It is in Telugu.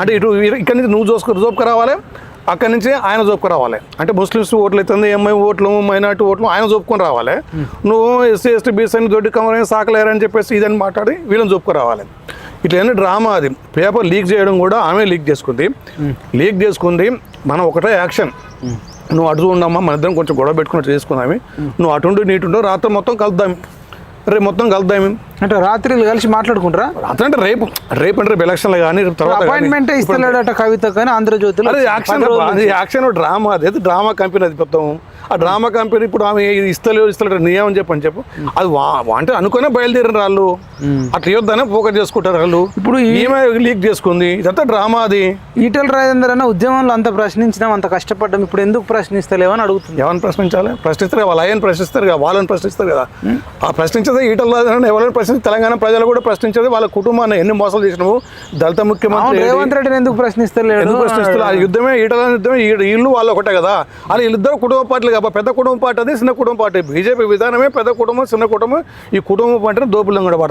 అంటే ఇటు ఇక్కడ నుంచి నువ్వు చూసుకు జోపుకు రావాలి అక్కడి నుంచి ఆయన జోపుకు రావాలి అంటే ముస్లిమ్స్ ఓట్లు అవుతుంది ఎంఐ ఓట్లు మైనార్టీ ఓట్లు ఆయన జోపుకొని రావాలి. నువ్వు ఎస్సీ ఎస్టీ బీసీ దొడ్డి కమరని సాకలేరని చెప్పేసి ఇదని మాట్లాడి వీళ్ళని జోపుకు రావాలి ఇట్లా డ్రామా అది. పేపర్ లీక్ చేయడం కూడా ఆమె లీక్ చేసుకుంది. లీక్ చేసుకుంది మనం ఒకటే యాక్షన్. నువ్వు అటు ఉండమ్మా మన ఇద్దరం కొంచెం గొడవ పెట్టుకున్నట్టు చేసుకుందామి. నువ్వు అటుండు నీటుండు రాత్రి మొత్తం కలుద్దాం. రేపు మొత్తం కలుద్దాం అంటే రాత్రి కలిసి మాట్లాడుకుంటారా? రాత్రి అంటే రేపు రేపు అంటే రేపు ఎలక్షన్లు కానీ రేపు తర్వాత. అపాయింట్మెంట్ ఇస్తలేడట కవిత కానీ ఆంధ్రజ్యోతిలో. యాక్షన్ యాక్షన్ డ్రామా అది డ్రామా కంపెనీ అది మొత్తం. ఆ డ్రామా కంపెనీ ఇప్పుడు ఆమె ఇస్తలేవు ఇస్తలేరు నియమం చెప్పని చెప్పు. అది వా- అంటే అనుకునే బయలుదేరిన వాళ్ళు అట్లా ఇవ్వద్దనే ఫోకస్ చేసుకుంటారు వాళ్ళు ఇప్పుడు ఈమె లీక్ చేసుకుంది. ఇదంతా డ్రామా అది. ఈటల రాజేందర్ అన్న ఉద్యమంలో అంత ప్రశ్నించినాం అంత కష్టపడ్డాం ఇప్పుడు ఎందుకు ప్రశ్నిస్తలేవని అడుగుతుంది ఎవరిని ప్రశ్నించాలి? ప్రశ్నిస్తారు వాళ్ళ అయ్యని ప్రశ్నిస్తారు కదా వాళ్ళని ప్రశ్నిస్తారు కదా. ఆ ప్రశ్నించేది ఈటల రాజేంద్రని ఎవరైనా ప్రశ్నించి తెలంగాణ ప్రజలు కూడా ప్రశ్నించేది వాళ్ళ కుటుంబాన్ని ఎన్ని మోసాలు చేసినావు? దళిత ముఖ్యమంత్రి? రేవంత్ రెడ్డిని ఎందుకు ప్రశ్నిస్తలేడు? ఎందుకు ప్రశ్నిస్తారు ఆ యుద్ధమే ఈటల యుద్ధమే ఈ- వీళ్ళు వాళ్ళు ఒకటే కదా. అది వీళ్ళిద్దరు కుటుంబ పార్టీలు కాబట్టి పెద్ద కుటుంబ పార్టీ అది చిన్న కుటుంబ పార్టీ. బీజేపీ విధానమే పెద్ద కుటుంబం చిన్న కుటుంబం. ఈ కుటుంబం పార్టీని దోపులం కూడా